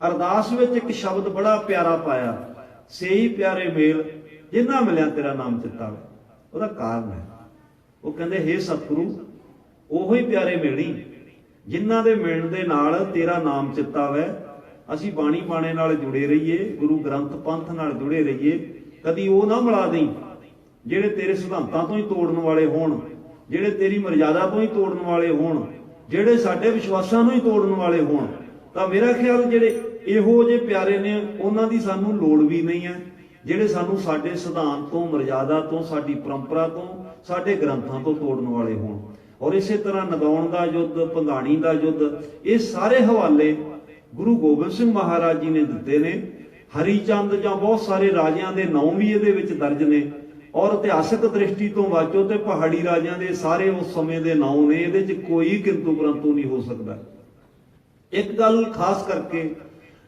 ਅਰਦਾਸ ਵਿੱਚ ਇੱਕ ਸ਼ਬਦ ਬੜਾ ਪਿਆਰਾ ਪਾਇਆ। ਸੇਈ ਪਿਆਰੇ ਮੇਲ, ਜਿੰਨਾ ਮਿਲਿਆ ਤੇਰਾ ਨਾਮ ਚਿਤਾਵੇ ਉਹਦਾ ਕਾਰਨ ਹੈ। ਉਹ ਕਹਿੰਦੇ, ਹੇ ਸਤਿਗੁਰੂ, ਉਹੋ ਹੀ ਪਿਆਰੇ ਮਿਲਣੀ ਜਿਨ੍ਹਾਂ ਦੇ ਮਿਲਣ ਦੇ ਨਾਲ ਤੇਰਾ ਨਾਮ ਚਿਤਾਵੇ ਅਸੀਂ ਬਾਣੀ ਬਾਣੇ ਨਾਲ ਜੁੜੇ ਰਹੀਏ, ਗੁਰੂ ਗ੍ਰੰਥ ਪੰਥ ਨਾਲ ਜੁੜੇ ਰਹੀਏ। ਕਦੀ ਉਹ ਨਾ ਮਿਲਾ ਦੇਈ, ਜਿਹੜੇ ਤੇਰੇ ਸਿਧਾਂਤਾਂ ਤੋਂ ਹੀ ਤੋੜਨ ਵਾਲੇ ਹੋਣ, ਜਿਹੜੇ ਤੇਰੀ ਮਰਜ਼ਾਦਾ ਤੋਂ ਹੀ ਤੋੜਨ ਵਾਲੇ ਹੋਣ, ਜਿਹੜੇ ਸਾਡੇ ਵਿਸ਼ਵਾਸਾਂ ਨੂੰ ਹੀ ਤੋੜਨ ਵਾਲੇ ਹੋਣ। ਤਾਂ ਮੇਰਾ ਖਿਆਲ, ਜਿਹੜੇ ਇਹੋ ਜਿਹੇ ਪਿਆਰੇ ਨੇ, ਉਹਨਾਂ ਦੀ ਸਾਨੂੰ ਲੋੜ ਵੀ ਨਹੀਂ ਹੈ। ਜਿਹੜੇ ਸਾਨੂੰ ਸਾਡੇ ਸਿਧਾਂਤ ਤੋਂ, ਮਰਜ਼ਾਦਾ ਤੋਂ, ਸਾਡੀ ਪਰੰਪਰਾ ਤੋਂ, ਸਾਡੇ ਗ੍ਰੰਥਾਂ ਤੋਂ ਤੋੜਨ ਵਾਲੇ ਹੋਣ। ਔਰ ਇਸੇ ਤਰ੍ਹਾਂ ਨਗਾਉਣ ਦਾ ਯੁੱਧ ਪੰਗਾਣੀ ਦਾ ਯੁੱਧ, ਇਹ ਸਾਰੇ ਹਵਾਲੇ ਗੁਰੂ ਗੋਬਿੰਦ ਸਿੰਘ ਮਹਾਰਾਜ ਜੀ ਨੇ ਦਿੱਤੇ ਨੇ। ਹਰੀ ਚੰਦ ਜਾਂ ਬਹੁਤ ਸਾਰੇ ਰਾਜਿਆਂ ਦੇ ਨਾਂ ਵੀ ਇਹਦੇ ਵਿੱਚ ਦਰਜ ਨੇ। ਔਰ ਇਤਿਹਾਸਕ ਦ੍ਰਿਸ਼ਟੀ ਤੋਂ ਵਾਚੋ ਤੇ ਪਹਾੜੀ ਰਾਜਿਆਂ ਦੇ ਸਾਰੇ ਉਸ ਸਮੇਂ ਦੇ ਨਾਂ ਨੇ, ਇਹਦੇ 'ਚ ਕੋਈ ਕਿੰਤੂ ਪਰੰਤੂ ਨਹੀਂ ਹੋ ਸਕਦਾ। ਇੱਕ ਗੱਲ ਖਾਸ ਕਰਕੇ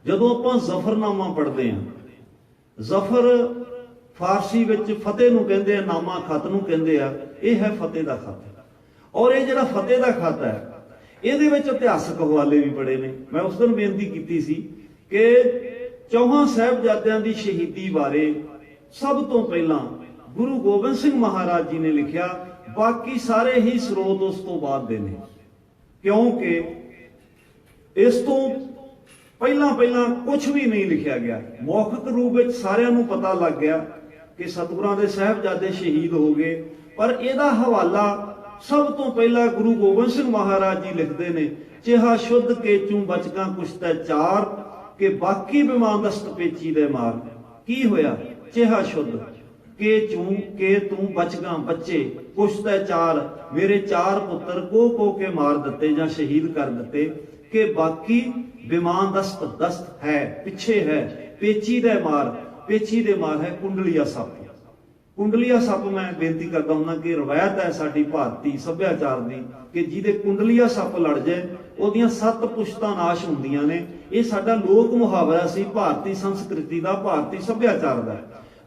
ਜਦੋਂ ਆਪਾਂ ਜ਼ਫਰਨਾਮਾ ਪੜ੍ਹਦੇ ਹਾਂ, ਜ਼ਫਰ ਫਾਰਸੀ ਵਿੱਚ ਫਤਿਹ ਨੂੰ ਕਹਿੰਦੇ ਆ, ਨਾਮਾ ਖਤ ਨੂੰ ਕਹਿੰਦੇ ਆ, ਇਹ ਹੈ ਫਤਿਹ ਦਾ ਖਤ। ਔਰ ਇਹ ਜਿਹੜਾ ਫਤਿਹ ਦਾ ਖਤ ਹੈ, ਇਹਦੇ ਵਿੱਚ ਇਤਿਹਾਸਕ ਹਵਾਲੇ ਵੀ ਬੜੇ ਨੇ। ਮੈਂ ਉਸ ਦਿਨ ਬੇਨਤੀ ਕੀਤੀ ਸੀ ਕਿ ਚੌਹਾਂ ਸਾਹਿਬਜ਼ਾਦਿਆਂ ਦੀ ਸ਼ਹੀਦੀ ਬਾਰੇ ਸਭ ਤੋਂ ਪਹਿਲਾਂ ਗੁਰੂ ਗੋਬਿੰਦ ਸਿੰਘ ਮਹਾਰਾਜ ਜੀ ਨੇ ਲਿਖਿਆ, ਬਾਕੀ ਸਾਰੇ ਹੀ ਸਰੋਤ ਉਸ ਤੋਂ ਬਾਅਦ ਦੇ ਨੇ। ਕਿਉਂਕਿ ਇਸ ਤੋਂ ਪਹਿਲਾਂ ਪਹਿਲਾਂ ਕੁਝ ਵੀ ਨਹੀਂ ਲਿਖਿਆ ਗਿਆ। ਮੌਖਿਕ ਰੂਪ ਵਿੱਚ ਸਾਰਿਆਂ ਨੂੰ ਪਤਾ ਲੱਗ ਗਿਆ ਕਿ ਸਤਿਗੁਰਾਂ ਦੇ ਸਾਹਿਬਜ਼ਾਦੇ ਸ਼ਹੀਦ ਹੋ ਗਏ। ਪਰ ਇਹਦਾ ਹਵਾਲਾ ਸਭ ਤੋਂ ਪਹਿਲਾਂ ਗੁਰੂ ਗੋਬਿੰਦ ਸਿੰਘ ਮਹਾਰਾਜ ਜੀ ਲਿਖਦੇ ਨੇ, ਚਿਹਾ ਸ਼ੁੱਧ ਕੇ ਬਚਕਾਂ ਕੁਸ਼ਤੈ ਚਾਰ, ਕਿ ਬਾਕੀ ਬਿਮਾਨਦਸਤ ਪੇਚੀ ਦੇ ਮਾਰ। ਕੀ ਹੋਇਆ? ਚਿਹਾ ਸ਼ੁੱਧ ਕੇ ਚੂ, ਕੇ ਤੂੰ ਬਚਗਾ ਬੱਚੇ ਕੁਸ਼ਤੈ ਚਾਰ, ਮੇਰੇ ਚਾਰ ਪੁੱਤਰ ਕੋ ਕੋ ਕੇ ਮਾਰ ਦਿੱਤੇ ਜਾਂ ਸ਼ਹੀਦ ਕਰ ਦਿੱਤੇ, ਕਿ ਬਾਕੀ ਬਿਮਾਨ ਦਸਤ ਦਸਤ ਹੈ, ਪਿੱਛੇ ਹੈ, ਪੇਚੀ ਦੇ ਮਾਰ, ਪੇਚੀ ਦੇ ਮਾਰ ਹੈ ਕੁੰਡਲੀਆ ਸੱਪ। ਕੁੰਡਲੀਆ ਸੱਪ ਮੈਂ ਬੇਨਤੀ ਕਰਦਾ ਹਾਂ ਕਿ ਰਵਾਇਤ ਹੈ ਸਾਡੀ ਭਾਰਤੀ ਸੱਭਿਆਚਾਰ ਦੀ ਕਿ ਜਿਹਦੇ ਕੁੰਡਲੀਆ ਸੱਪ ਲੜ ਜਾਏ, ਉਹਦੀਆਂ ਸੱਤ ਪੁਸ਼ਤਾਂ ਨਾਸ਼ ਹੁੰਦੀਆਂ ਨੇ। ਇਹ ਸਾਡਾ ਲੋਕ ਮੁਹਾਵਰਾ ਸੀ, ਭਾਰਤੀ ਸੰਸਕ੍ਰਿਤੀ ਦਾ, ਭਾਰਤੀ ਸੱਭਿਆਚਾਰ ਦਾ।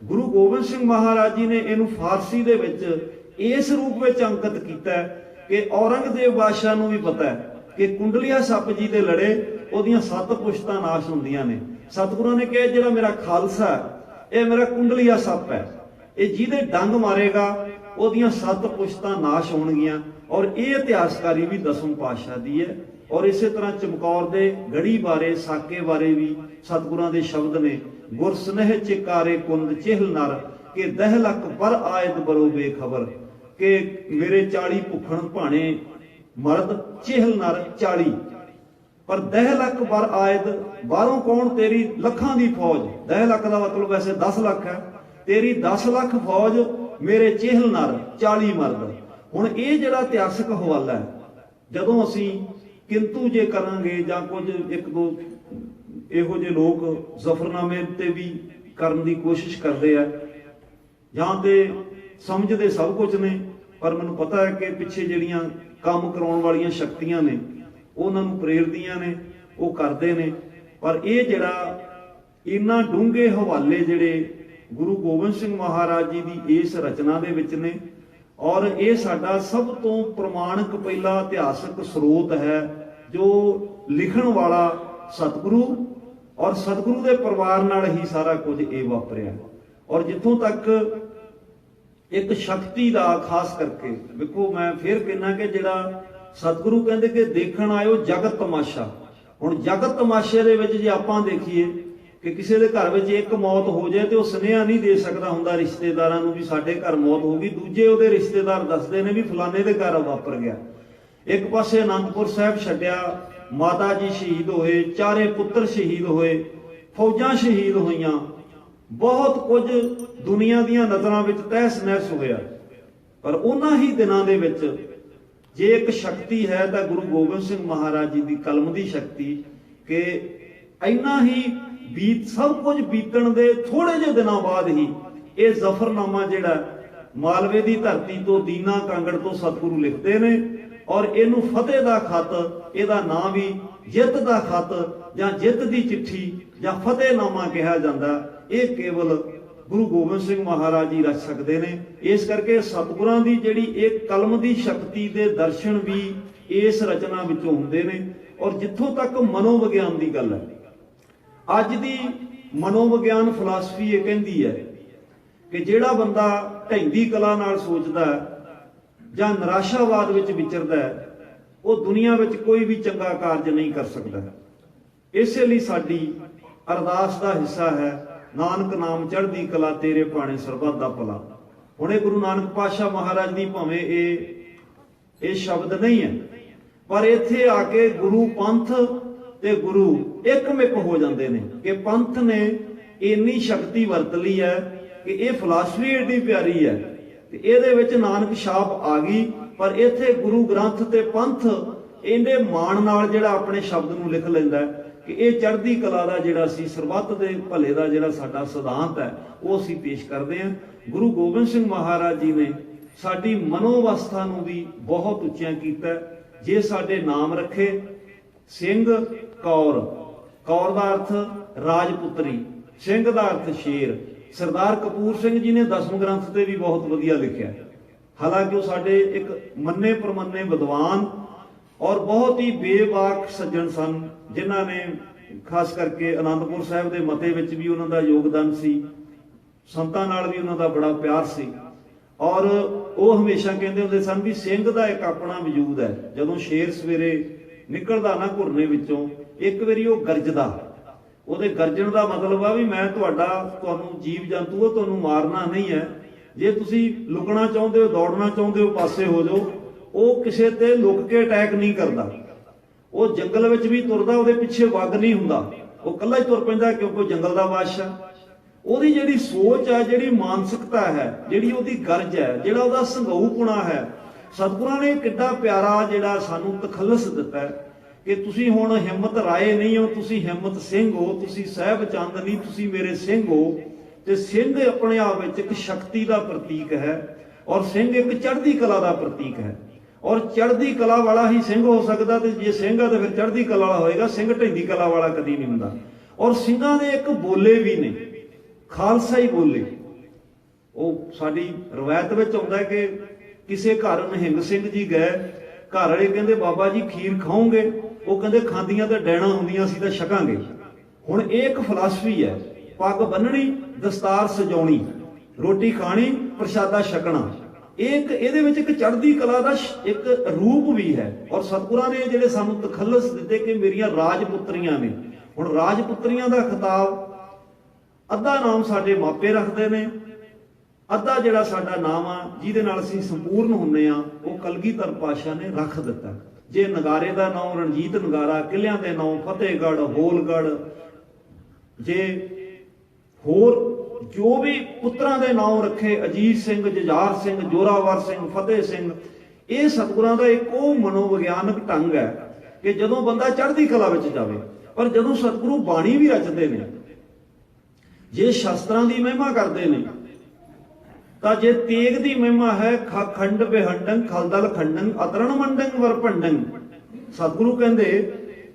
ਗੁਰੂ ਗੋਬਿੰਦ ਸਿੰਘ ਮਹਾਰਾਜ ਜੀ ਨੇ ਇਹਨੂੰ ਫਾਰਸੀ ਦੇ ਵਿੱਚ ਇਸ ਰੂਪ ਵਿੱਚ ਅੰਕਿਤ ਕੀਤਾ ਕਿ ਔਰੰਗਜ਼ੇਬ ਬਾਦਸ਼ਾਹ ਨੂੰ ਵੀ ਪਤਾ ਹੈ ਕਿ ਕੁੰਡਲੀਆ ਸੱਪ ਜੀ ਦੇ ਲੜੇ ਉਹਦੀਆਂ ਸੱਤ ਪੁਸ਼ਤਾਂ ਨਾਸ਼ ਹੁੰਦੀਆਂ ਨੇ। ਸਤਿਗੁਰਾਂ ਨੇ ਕਿਹਾ ਜਿਹੜਾ ਮੇਰਾ ਖਾਲਸਾ ਇਹ ਮੇਰਾ ਕੁੰਡਲੀਆ ਸੱਪ ਹੈ। ਇਹ ਜਿਹਦੇ ਡੰਗ ਮਾਰੇਗਾ, ਉਹਦੀਆਂ ਸੱਤ ਪੁਸ਼ਤਾਂ ਨਾਸ਼ ਹੋਣਗੀਆਂ ਔਰ ਇਹ ਇਤਿਹਾਸਕਾਰੀ ਵੀ ਦਸਮ ਪਾਤਸ਼ਾਹ ਦੀ ਹੈ। ਔਰ ਇਸੇ ਤਰ੍ਹਾਂ ਚਮਕੌਰ ਦੇ ਗੜੀ ਬਾਰੇ, ਸਾਕੇ ਬਾਰੇ ਵੀ ਸਤਿਗੁਰਾਂ ਦੇ ਸ਼ਬਦ ਨੇ। ਗੁਰ ਸਨੇਹ ਚਿਕਾਰੇ ਕੁੰਦ ਚਿਹਲ ਨਰ, ਕਿ ਦਹ ਲੱਖ ਪਰ ਆਇਤ ਬਰੋ ਬੇਖਬਰ। ਕਿ ਮੇਰੇ 40 ਭੁੱਖਣ ਭਾਣੇ ਮਰਦ ਚਿਹਲ ਨਰ 40 ਪਰ 10 ਲੱਖ ਪਰ ਆਇਦ, ਬਾਹਰੋਂ ਕੌਣ ਤੇਰੀ ਲੱਖਾਂ ਦੀ ਫੌਜ? 10 ਲੱਖ ਦਾ ਮਤਲਬ ਵੈਸੇ 10 ਲੱਖ ਹੈ। ਤੇਰੀ 10 ਲੱਖ ਫੌਜ ਮੇਰੇ ਚੇਹਲ ਨਰ 40 ਮਰਦ। ਹੁਣ ਇਹ ਜਿਹੜਾ ਇਤਿਹਾਸਕ ਹਵਾਲਾ ਹੈ, ਜਦੋਂ ਅਸੀਂ ਕਿੰਤੂ ਜੇ ਕਰਾਂਗੇ ਜਾਂ ਕੁਝ ਇੱਕ ਦੋ ਇਹੋ ਜਿਹੇ ਲੋਕ ਜ਼ਫਰਨਾਮੇ ਤੇ ਵੀ ਕਰਨ ਦੀ ਕੋਸ਼ਿਸ਼ ਕਰਦੇ ਆ, ਜਾਂ ਤੇ ਸਮਝਦੇ ਸਭ ਕੁਝ ਨੇ, ਪਰ ਮੈਨੂੰ ਪਤਾ ਹੈ ਕਿ ਪਿੱਛੇ ਜਿਹੜੀਆਂ ਕੰਮ ਕਰਾਉਣ ਵਾਲੀਆਂ ਸ਼ਕਤੀਆਂ ਨੇ ਉਹਨਾਂ ਨੂੰ ਪ੍ਰੇਰਦੀਆਂ ਨੇ, ਉਹ ਕਰਦੇ ਨੇ। ਪਰ ਇਹ ਜਿਹੜਾ ਇੰਨਾ ਡੂੰਘੇ ਹਵਾਲੇ ਜਿਹੜੇ ਗੁਰੂ ਗੋਬਿੰਦ ਸਿੰਘ ਮਹਾਰਾਜ ਜੀ ਦੀ ਇਸ ਰਚਨਾ ਦੇ ਵਿੱਚ ਨੇ, ਔਰ ਇਹ ਸਾਡਾ ਸਭ ਤੋਂ ਪ੍ਰਮਾਣਿਕ ਪਹਿਲਾ ਇਤਿਹਾਸਕ ਸਰੋਤ ਹੈ, ਜੋ ਲਿਖਣ ਵਾਲਾ ਸਤਿਗੁਰੂ ਔਰ ਸਤਿਗੁਰੂ ਦੇ ਪਰਿਵਾਰ ਨਾਲ ਹੀ ਸਾਰਾ ਕੁਝ ਇਹ ਵਾਪਰਿਆ। ਔਰ ਜਿੱਥੋਂ ਤੱਕ ਇੱਕ ਸ਼ਕਤੀ ਦਾ ਖਾਸ ਕਰਕੇ, ਵੇਖੋ ਮੈਂ ਫੇਰ ਕਹਿਣਾ ਕਿ ਜਿਹੜਾ ਸਤਿਗੁਰੂ ਕਹਿੰਦੇ ਕਿ ਦੇਖਣ ਆਇਓ ਜਗਤ ਤਮਾਸ਼ਾ। ਹੁਣ ਜਗਤ ਤਮਾਸ਼ੇ ਦੇ ਵਿੱਚ ਜੇ ਆਪਾਂ ਦੇਖੀਏ ਕਿ ਕਿਸੇ ਦੇ ਘਰ ਵਿੱਚ ਇੱਕ ਮੌਤ ਹੋ ਜਾਏ ਤੇ ਉਹ ਸੁਨੇਹਾ ਨਹੀਂ ਦੇ ਸਕਦਾ ਹੁੰਦਾ ਰਿਸ਼ਤੇਦਾਰਾਂ ਨੂੰ ਵੀ ਸਾਡੇ ਘਰ ਮੌਤ ਹੋ ਗਈ। ਦੂਜੇ ਉਹਦੇ ਰਿਸ਼ਤੇਦਾਰ ਦੱਸਦੇ ਨੇ ਵੀ ਫਲਾਣੇ ਦੇ ਘਰ ਵਾਪਰ ਗਿਆ। ਇੱਕ ਪਾਸੇ ਅਨੰਦਪੁਰ ਸਾਹਿਬ ਛੱਡਿਆ, ਮਾਤਾ ਜੀ ਸ਼ਹੀਦ ਹੋਏ, ਚਾਰੇ ਪੁੱਤਰ ਸ਼ਹੀਦ ਹੋਏ, ਫੌਜਾਂ ਸ਼ਹੀਦ ਹੋਈਆਂ। ਬਹੁਤ ਕੁਝ ਦੁਨੀਆ ਦੀਆਂ ਨਜ਼ਰਾਂ ਵਿੱਚ ਤਹਿਸ ਨਹਿਸ ਹੋਇਆ। ਪਰ ਉਹਨਾਂ ਹੀ ਦਿਨਾਂ ਦੇ ਵਿੱਚ ਜੇ ਇੱਕ ਸ਼ਕਤੀ ਹੈ ਤਾਂ ਗੁਰੂ ਗੋਬਿੰਦ ਸਿੰਘ ਮਹਾਰਾਜ ਜੀ ਦੀ ਕਲਮ ਦੀ ਸ਼ਕਤੀ ਕਿ ਇੰਨਾ ਹੀ ਬੀਤ ਸਭ ਕੁਝ ਬੀਤਣ ਦੇ ਥੋੜੇ ਜਿਹੇ ਦਿਨਾਂ ਬਾਅਦ ਹੀ ਇਹ ਜ਼ਫਰਨਾਮਾ ਜਿਹੜਾ ਮਾਲਵੇ ਦੀ ਧਰਤੀ ਤੋਂ ਦੀਨਾ ਕਾਂਗੜ ਤੋਂ ਸਤਿਗੁਰੂ ਲਿਖਦੇ ਨੇ ਔਰ ਇਹਨੂੰ ਫਤਿਹ ਦਾ ਖਤ, ਇਹਦਾ ਨਾਂ ਵੀ ਜਿੱਤ ਦਾ ਖਤ ਜਾਂ ਜਿੱਤ ਦੀ ਚਿੱਠੀ ਜਾਂ ਫਤਿਹਨਾਮਾ ਕਿਹਾ ਜਾਂਦਾ, ਇਹ ਕੇਵਲ ਗੁਰੂ ਗੋਬਿੰਦ ਸਿੰਘ ਮਹਾਰਾਜ ਜੀ ਰਚ ਸਕਦੇ ਨੇ। ਇਸ ਕਰਕੇ ਸਤਿਗੁਰਾਂ ਦੀ ਜਿਹੜੀ ਇਹ ਕਲਮ ਦੀ ਸ਼ਕਤੀ ਦੇ ਦਰਸ਼ਨ ਵੀ ਇਸ ਰਚਨਾ ਵਿੱਚੋਂ ਹੁੰਦੇ ਨੇ। ਔਰ ਜਿੱਥੋਂ ਤੱਕ ਮਨੋਵਿਗਿਆਨ ਦੀ ਗੱਲ ਹੈ। ਅੱਜ ਦੀ ਮਨੋਵਿਗਿਆਨ ਫਿਲਾਸਫੀ ਇਹ ਕਹਿੰਦੀ ਹੈ ਕਿ ਜਿਹੜਾ ਬੰਦਾ ਢੈਂਦੀ ਕਲਾ ਨਾਲ ਸੋਚਦਾ ਜਾਂ ਨਿਰਾਸ਼ਾਵਾਦ ਵਿੱਚ ਵਿਚਰਦਾ ਉਹ ਦੁਨੀਆ ਵਿੱਚ ਕੋਈ ਵੀ ਚੰਗਾ ਕਾਰਜ ਨਹੀਂ ਕਰ ਸਕਦਾ। ਇਸੇ ਲਈ ਸਾਡੀ ਅਰਦਾਸ ਦਾ ਹਿੱਸਾ ਹੈ ਨਾਨਕ ਨਾਮ ਚੜ੍ਹਦੀ ਕਲਾ, ਤੇਰੇ ਭਾਣੇ ਸਰਬੱਤ ਦਾ ਭਲਾ। ਹੁਣੇ ਗੁਰੂ ਨਾਨਕ ਪਾਤਸ਼ਾਹ ਮਹਾਰਾਜ ਦੀ ਭਾਵੇਂ ਇਹ ਇਹ ਸ਼ਬਦ ਨਹੀਂ ਹੈ, ਪਰ ਇੱਥੇ ਆ ਕੇ ਗੁਰੂ ਪੰਥ ਤੇ ਗੁਰੂ ਇੱਕਮਿਕ ਹੋ ਜਾਂਦੇ ਨੇ ਕਿ ਪੰਥ ਨੇ ਇੰਨੀ ਸ਼ਕਤੀ ਵਰਤ ਲਈ ਹੈ ਕਿ ਇਹ ਫਿਲਾਸਫੀ ਏਡੀ ਪਿਆਰੀ ਹੈ ਤੇ ਇਹਦੇ ਵਿੱਚ ਨਾਨਕ ਛਾਪ ਆ ਗਈ, ਪਰ ਇੱਥੇ ਗੁਰੂ ਗ੍ਰੰਥ ਤੇ ਪੰਥ ਇਹਦੇ ਮਾਣ ਨਾਲ ਜਿਹੜਾ ਆਪਣੇ ਸ਼ਬਦ ਨੂੰ ਲਿਖ ਲੈਂਦਾ ਕਿ ਇਹ ਚੜ੍ਹਦੀ ਕਲਾ ਦਾ ਜਿਹੜਾ ਸੀ, ਸਰਬੱਤ ਦੇ ਭਲੇ ਦਾ ਜਿਹੜਾ ਸਾਡਾ ਸਿਧਾਂਤ ਹੈ, ਉਹ ਅਸੀਂ ਪੇਸ਼ ਕਰਦੇ ਹਾਂ। ਗੁਰੂ ਗੋਬਿੰਦ ਸਿੰਘ ਮਹਾਰਾਜ ਜੀ ਨੇ ਸਾਡੀ ਮਨੋਵਸਥਾ ਨੂੰ ਵੀ ਬਹੁਤ ਉੱਚਾ ਕੀਤਾ ਜੇ ਸਾਡੇ ਨਾਮ ਰੱਖੇ, ਸਿੰਘ, ਕੌਰ ਕੌਰ ਦਾ ਅਰਥ ਰਾਜਪੁੱਤਰੀ, ਸਿੰਘ ਦਾ ਅਰਥ ਸ਼ੇਰ। ਸਰਦਾਰ ਕਪੂਰ ਸਿੰਘ ਜੀ ਨੇ ਦਸਮ ਗ੍ਰੰਥ ਤੇ ਵੀ ਬਹੁਤ ਵਧੀਆ ਲਿਖਿਆ ਹਾਲਾਂਕਿ ਉਹ ਸਾਡੇ ਇੱਕ ਮੰਨੇ ਪ੍ਰਮੰਨੇ ਵਿਦਵਾਨ ਔਰ ਬਹੁਤ ਹੀ ਬੇਬਾਕ ਸੱਜਣ ਸਨ ਜਿਨ੍ਹਾਂ ਨੇ ਖਾਸ ਕਰਕੇ ਅਨੰਦਪੁਰ ਸਾਹਿਬ ਦੇ ਮਤੇ ਵਿੱਚ ਵੀ ਉਹਨਾਂ ਦਾ ਯੋਗਦਾਨ ਸੀ, ਸੰਤਾਂ ਨਾਲ ਵੀ ਉਹਨਾਂ ਦਾ ਬੜਾ ਪਿਆਰ ਸੀ। ਔਰ ਉਹ ਹਮੇਸ਼ਾ ਕਹਿੰਦੇ ਹੁੰਦੇ ਸਨ ਵੀ ਸਿੰਘ ਦਾ ਇੱਕ ਆਪਣਾ ਵਜੂਦ ਹੈ। ਜਦੋਂ ਸ਼ੇਰ ਸਵੇਰੇ ਨਿਕਲਦਾ ਨਾ ਘੁਰਨੇ ਵਿੱਚੋਂ, ਇੱਕ ਵਾਰੀ ਉਹ ਗਰਜਦਾ। ਉਹਦੇ ਗਰਜਣ ਦਾ ਮਤਲਬ ਆ ਵੀ ਮੈਂ ਤੁਹਾਡਾ, ਤੁਹਾਨੂੰ ਜੀਵ ਜੰਤੂ ਉਹ ਤੁਹਾਨੂੰ ਮਾਰਨਾ ਨਹੀਂ ਹੈ। ਜੇ ਤੁਸੀਂ ਲੁਕਣਾ ਚਾਹੁੰਦੇ ਹੋ, ਦੌੜਨਾ ਚਾਹੁੰਦੇ ਹੋ, ਪਾਸੇ ਹੋ ਜਾਓ ਉਹ ਕਿਸੇ ਤੇ ਲੁਕ ਕੇ ਅਟੈਕ ਨਹੀਂ ਕਰਦਾ। ਉਹ ਜੰਗਲ ਵਿੱਚ ਵੀ ਤੁਰਦਾ, ਉਹਦੇ ਪਿੱਛੇ ਵਗ ਨਹੀਂ ਹੁੰਦਾ। ਉਹ ਇਕੱਲਾ ਹੀ ਤੁਰ ਪੈਂਦਾ ਕਿਉਂਕਿ ਉਹ ਜੰਗਲ ਦਾ ਬਾਦਸ਼ਾਹ। ਉਹਦੀ ਜਿਹੜੀ ਸੋਚ ਹੈ, ਜਿਹੜੀ ਮਾਨਸਿਕਤਾ ਹੈ, ਜਿਹੜੀ ਉਹਦੀ ਗਰਜ ਹੈ, ਜਿਹੜਾ ਉਹਦਾ ਸੰਗਊਪੁਣਾ ਹੈ, ਸਤਿਗੁਰਾਂ ਨੇ ਕਿੱਡਾ ਪਿਆਰਾ ਜਿਹੜਾ ਸਾਨੂੰ ਤਖੱਲਸ ਦਿੱਤਾ ਕਿ ਤੁਸੀਂ ਹੁਣ ਹਿੰਮਤ ਰਾਏ ਨਹੀਂ ਹੋ, ਤੁਸੀਂ ਹਿੰਮਤ ਸਿੰਘ ਹੋ, ਤੁਸੀਂ ਸਹਿਬ ਚੰਦ ਨਹੀਂ, ਤੁਸੀਂ ਮੇਰੇ ਸਿੰਘ ਹੋ। ਤੇ ਸਿੰਘ ਆਪਣੇ ਆਪ ਵਿੱਚ ਇੱਕ ਸ਼ਕਤੀ ਦਾ ਪ੍ਰਤੀਕ ਹੈ ਔਰ ਸਿੰਘ ਇੱਕ ਚੜ੍ਹਦੀ ਕਲਾ ਦਾ ਪ੍ਰਤੀਕ ਹੈ। ਔਰ ਚੜ੍ਹਦੀ ਕਲਾ ਵਾਲਾ ਹੀ ਸਿੰਘ ਹੋ ਸਕਦਾ ਤੇ ਜੇ ਸਿੰਘ ਆ ਤਾਂ ਫਿਰ ਚੜ੍ਹਦੀ ਕਲਾ ਵਾਲਾ ਹੋਏਗਾ, ਸਿੰਘ ਢੈਂਦੀ ਕਲਾ ਵਾਲਾ ਕਦੀ ਨਹੀਂ ਹੁੰਦਾ। ਔਰ ਸਿੰਘਾਂ ਦੇ ਇੱਕ ਬੋਲੇ ਵੀ ਨੇ, ਖਾਲਸਾ ਹੀ ਬੋਲੇ। ਉਹ ਸਾਡੀ ਰਵਾਇਤ ਵਿੱਚ ਆਉਂਦਾ ਕਿ ਕਿਸੇ ਘਰ ਨਿਹੰਗ ਸਿੰਘ ਜੀ ਗਏ, ਘਰ ਵਾਲੇ ਕਹਿੰਦੇ, ਬਾਬਾ ਜੀ, ਖੀਰ ਖਾਓਗੇ? ਉਹ ਕਹਿੰਦੇ, ਖਾਂਦੀਆਂ ਤਾਂ ਡੈਣਾ ਹੁੰਦੀਆਂ ਸੀ ਤਾਂ ਛਕਾਂਗੇ। ਹੁਣ ਇਹ ਇੱਕ ਫਿਲਾਸਫੀ ਹੈ, ਪੱਗ ਬੰਨਣੀ ਦਸਤਾਰ ਸਜਾਉਣੀ, ਰੋਟੀ ਖਾਣੀ, ਪ੍ਰਸ਼ਾਦਾ ਛਕਣਾ। ਇੱਕ ਇਹਦੇ ਵਿੱਚ ਇੱਕ ਚੜ੍ਹਦੀ ਕਲਾ ਦਾ ਇੱਕ ਰੂਪ ਵੀ ਹੈ। ਔਰ ਸਤਿਗੁਰਾਂ ਨੇ ਜਿਹੜੇ ਸਾਨੂੰ ਤਖੱਲਸ ਦਿੱਤੇ ਕਿ ਮੇਰੀਆਂ ਰਾਜਪੁੱਤਰੀਆਂ ਨੇ। ਹੁਣ ਰਾਜਪੁੱਤਰੀਆਂ ਦਾ ਖਿਤਾਬ ਅੱਧਾ ਨਾਮ ਸਾਡੇ ਮਾਪੇ ਰੱਖਦੇ ਨੇ। ਅੱਧਾ ਜਿਹੜਾ ਸਾਡਾ ਨਾਮ ਆ, ਜਿਹਦੇ ਨਾਲ ਅਸੀਂ ਸੰਪੂਰਨ ਹੁੰਨੇ ਆ, ਉਹ ਕਲਗੀਧਰ ਪਾਸ਼ਾ ਨੇ ਰੱਖ ਦਿੱਤਾ। ਜੇ ਨਗਾਰੇ ਦਾ ਨਾਮ, ਰਣਜੀਤ ਨਗਾਰਾ ਕਿਲਿਆਂ ਦੇ ਨਾਮ, ਫਤਿਹਗੜ੍ਹ, ਹੋਲਗੜ੍ਹ, ਜੇ ਹੋਰ ਜੋ ਵੀ ਪੁੱਤਰਾਂ ਦੇ ਨਾਮ ਰੱਖੇ, ਅਜੀਤ ਸਿੰਘ, ਜੁਝਾਰ ਸਿੰਘ, ਜੋਰਾਵਰ ਸਿੰਘ, ਫਤਿਹ ਸਿੰਘ, ਇਹ ਸਤਿਗੁਰਾਂ ਦਾ ਇੱਕ ਉਹ ਮਨੋਵਿਗਿਆਨਕ ਢੰਗ ਹੈ ਕਿ ਜਦੋਂ ਬੰਦਾ ਚੜ੍ਹਦੀ ਕਲਾ ਵਿੱਚ ਜਾਵੇ, ਪਰ ਜਦੋਂ ਸਤਿਗੁਰੂ ਬਾਣੀ ਵੀ ਰਚਦੇ ਨੇ, ਜੇ ਸ਼ਸਤਰਾਂ ਦੀ ਮਹਿਮਾ ਕਰਦੇ ਨੇ, ਤਾਂ ਜੇ ਤੇਗ ਦੀ ਮਹਿਮਾ ਹੈ ਖੰਡ ਬਿਹੰਡੰ, ਖਲਦਲ ਖੰਡੰ, ਅਤਰਣ ਮੰਡੰ ਵਰਪੰਡੰ, ਸਤਿਗੁਰੂ ਕਹਿੰਦੇ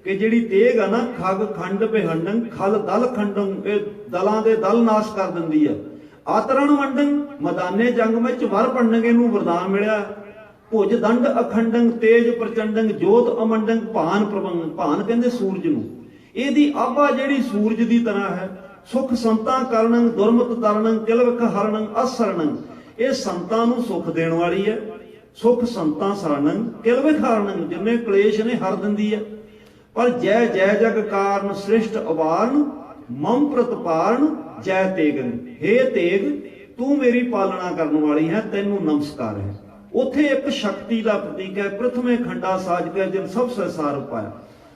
ਕਿ ਜਿਹੜੀ ਤੇਗ ਆ ਨਾ, ਖਗ ਖੰਡ ਬਿਹੰਡੰ ਖਲ ਦਲ ਖੰਡੰ, ਇਹ ਦਲਾਂ ਦੇ ਦਲ ਨਾਸ਼ ਕਰ ਦਿੰਦੀ ਹੈ ਆਤਰਣ ਮੰਡੰ ਮੈਦਾਨੇ ਜੰਗ ਵਿੱਚ ਵਰਪੰਡੰਗੇ ਨੂੰ ਵਰਦਾਨ ਮਿਲਿਆ। ਭੁਜ ਦੰਡ ਅਖੰਡੰ, ਤੇਜ ਪ੍ਰਚੰਡੰ, ਜੋਤ ਅਮੰਡੰ, ਭਾਨ ਪ੍ਰਭੰ ਭਾਨ ਕਹਿੰਦੇ ਸੂਰਜ ਨੂੰ। ਇਹਦੀ ਆਭਾ ਜਿਹੜੀ ਸੂਰਜ ਦੀ ਤਰ੍ਹਾਂ ਹੈ, ਸੁਖ ਸੰਤਾਂ ਕਰਨੰ, ਦੁਰਮਤ ਤਰਨੰ ਕਿਲਵਕ ਹਰਨੰ ਅਸਰਣੰ ਇਹ ਸੰਤਾਂ ਨੂੰ ਸੁਖ ਦੇਣ ਵਾਲੀ ਹੈ। ਸੁਖ ਸੰਤਾਂ ਸਰਣੰ ਕਿਲਵਕ ਹਰਨੰ, ਜਿੰਨੇ ਕਲੇਸ਼ ਨੇ ਹਰ ਦਿੰਦੀ ਹੈ। ਪਰ ਜੈ ਜੈ ਜਗ ਕਾਰਨ ਸ੍ਰਿਸ਼ਟ ਅਵਾਰਨ, ਮਮ ਪ੍ਰਤਪਾਰਨ, ਜੈ ਤੇਗਨ। हे ਤੇਗ, ਤੂੰ ਮੇਰੀ ਪਾਲਣਾ ਕਰਨ ਵਾਲੀ ਹੈ, ਤੈਨੂੰ ਨਮਸਕਾਰ ਹੈ। ਉਥੇ ਇੱਕ ਸ਼ਕਤੀ ਦਾ ਪ੍ਰਤੀਕ ਹੈ, ਪ੍ਰਥਮੇ ਖੰਡਾ ਸਾਜ ਜਿਨ ਸਭ ਸੰਸਾਰ ਪਾਇਆ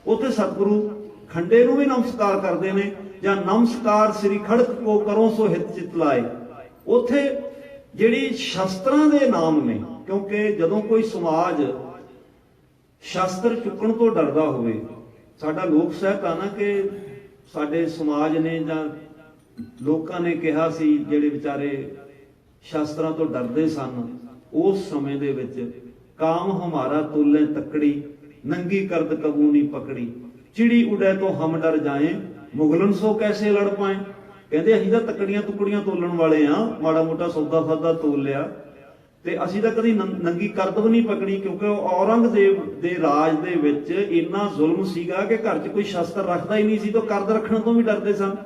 ਉਥੇ ਸਤਿਗੁਰੂ ਖੰਡੇ ਨੂੰ ਵੀ ਨਮਸਕਾਰ ਕਰਦੇ ਨੇ, ਜਾਂ ਨਮਸਕਾਰ ਸ੍ਰੀ ਖੜਕ ਕੋ ਕਰੋ ਸੋ ਹਿਤ ਚਿਤ ਲਾਏ। ਉਥੇ ਜਿਹੜੀ ਸ਼ਸਤਰਾਂ ਦੇ ਨਾਮ ਨੇ, ਕਿਉਂਕਿ ਜਦੋਂ ਕੋਈ ਸਮਾਜ ਸ਼ਸਤਰ ਚੁੱਕਣ ਤੋਂ ਡਰਦਾ ਹੋਵੇ ਸਾਡਾ ਲੋਕ ਸਾਹਿਤ ਆ ਨਾ ਕਿ ਸਾਡੇ ਸਮਾਜ ਨੇ ਜਾਂ ਲੋਕਾਂ ਨੇ ਕਿਹਾ ਸੀ, ਜਿਹੜੇ ਵਿਚਾਰੇ ਸ਼ਾਸਤਰਾਂ ਤੋਂ ਡਰਦੇ ਸਨ, ਉਸ ਸਮੇਂ ਦੇ ਵਿੱਚ ਕਾਮ ਹਮਾਰਾ ਤੁਲੇ ਤੱਕੜੀ, ਨੰਗੀ ਕਰਦ ਕਬੂ ਨਹੀਂ ਪਕੜੀ। ਚਿੜੀ ਉੜੇ ਤੋਂ ਹਮ ਡਰ ਜਾਏ, ਮੁਗਲਨ ਸੋ ਕੈਸੇ ਲੜ ਪਾਏ? ਕਹਿੰਦੇ ਅਸੀਂ ਤਾਂ ਤਕੜੀਆਂ ਟੁਕੜੀਆਂ ਤੋਲਣ ਵਾਲੇ ਆ, ਮਾੜਾ ਮੋਟਾ ਸੌਦਾ ਸਾਦਾ ਤੋਲ ਲਿਆ। ਤੇ ਅਸੀਂ ਤਾਂ ਕਦੀ ਨੰ- ਨੰਗੀ ਵੀ ਨਹੀਂ ਪਕੜੀ, ਕਿਉਂਕਿ ਉਹ ਔਰੰਗਜ਼ੇਬ ਦੇ ਰਾਜ ਦੇ ਵਿੱਚ ਇੰਨਾ ਜ਼ੁਲਮ ਸੀਗਾ ਕਿ ਘਰ 'ਚ ਕੋਈ ਸ਼ਸਤਰ ਰੱਖਦਾ ਹੀ ਨਹੀਂ ਸੀ, ਤਾਂ ਕਰਦ ਰੱਖਣ ਤੋਂ ਵੀ ਡਰਦੇ ਸਨ।